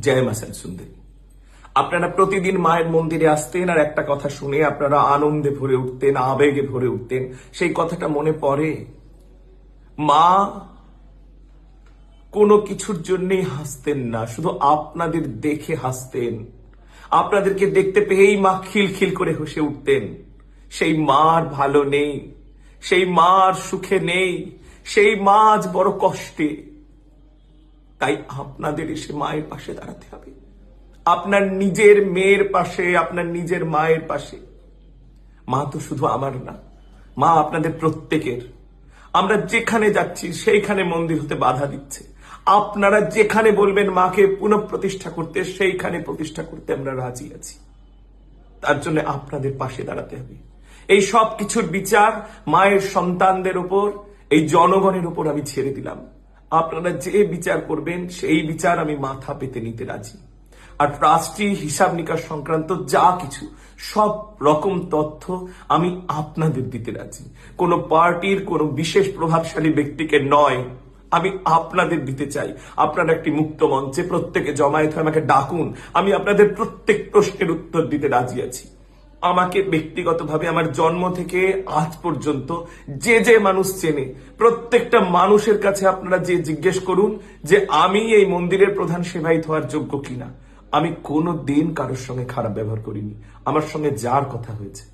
জয় মাসান সুন্দরী আপনারা প্রতিদিন মায়ের মন্দিরে আসতেন আর একটা কথা শুনে আপনারা আনন্দে ভরে উঠতেন, আবেগে ভরে উঠতেন। সেই কথাটা মনে পড়ে? মা, কোনো কিছুর জন্যই হাসতেন না, শুধু আপনাদের দেখে হাসতেন। আপনাদেরকে দেখতে পেয়েই মা খিলখিল করে হেসে উঠতেন। সেই মার ভালো নেই, সেই মার সুখে নেই, সেই মা আজ বড় কষ্টে। তাই আপনাদের এসে মায়ের পাশে দাঁড়াতে হবে। আপনার নিজের মেয়ের পাশে, আপনার নিজের মায়ের পাশে। মা তো শুধু আমার না, মা আপনাদের প্রত্যেকের। আমরা যেখানে যাচ্ছি, সেইখানে মন্দির হতে বাধা দিচ্ছে। আপনারা যেখানে বলবেন মাকে পুনঃপ্রতিষ্ঠা করতে, সেইখানে প্রতিষ্ঠা করতে আমরা রাজি আছি। তার জন্য আপনাদের পাশে দাঁড়াতে হবে। এই সব কিছুর বিচার মায়ের সন্তানদের উপর এই জনগণের উপর আমি ছেড়ে দিলাম। আপনারা যে বিচার করবেন, সেই বিচার আমি মাথা পেতে নিতে রাজি। আর ট্রাস্টি হিসাব নিকাশ সংক্রান্ত যা কিছু, সব রকম তথ্য আমি আপনাদের দিতে রাজি। কোনো পার্টির কোনো বিশেষ প্রভাবশালী ব্যক্তিকে নয়, আমি আপনাদের দিতে চাই। আপনারা একটি মুক্ত মঞ্চে প্রত্যেকে জমায়েত হয়ে আমাকে ডাকুন। আমি আপনাদের প্রত্যেক প্রশ্নের উত্তর দিতে রাজি আছি। আমাকে ব্যক্তিগতভাবে আমার জন্ম থেকে আজ পর্যন্ত যে যে মানুষ চেনে, প্রত্যেকটা মানুষের কাছে আপনারা যে জিজ্ঞেস করুন যে আমি এই মন্দিরের প্রধান সেবায়িত হওয়ার যোগ্য কিনা, আমি কোনো দিন কারোর সঙ্গে খারাপ ব্যবহার করিনি। আমার সঙ্গে যার কথা হয়েছে,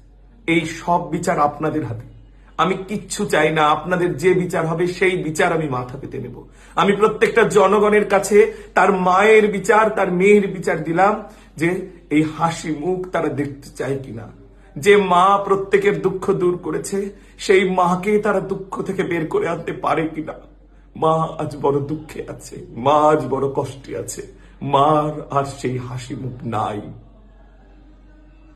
এই সব বিচার আপনাদের হাতে। আমি কিচ্ছু চাই না, আপনাদের যে বিচার হবে সেই বিচার আমি মাথা পেতে নেব। আমি প্রত্যেকটা জনগণের কাছে তার মায়ের বিচার, তার মেয়ের বিচার দিলাম যে এই হাসি মুখ তারা দেখতে চায় কিনা? যে মা প্রত্যেকের দুঃখ দূর করেছে, সেই মাকে তারা দুঃখ থেকে বের করে আনতে পারে কিনা? মা আজ বড় দুঃখে আছে, মা আজ বড় কষ্টে আছে, মার আর সেই হাসি মুখ নাই।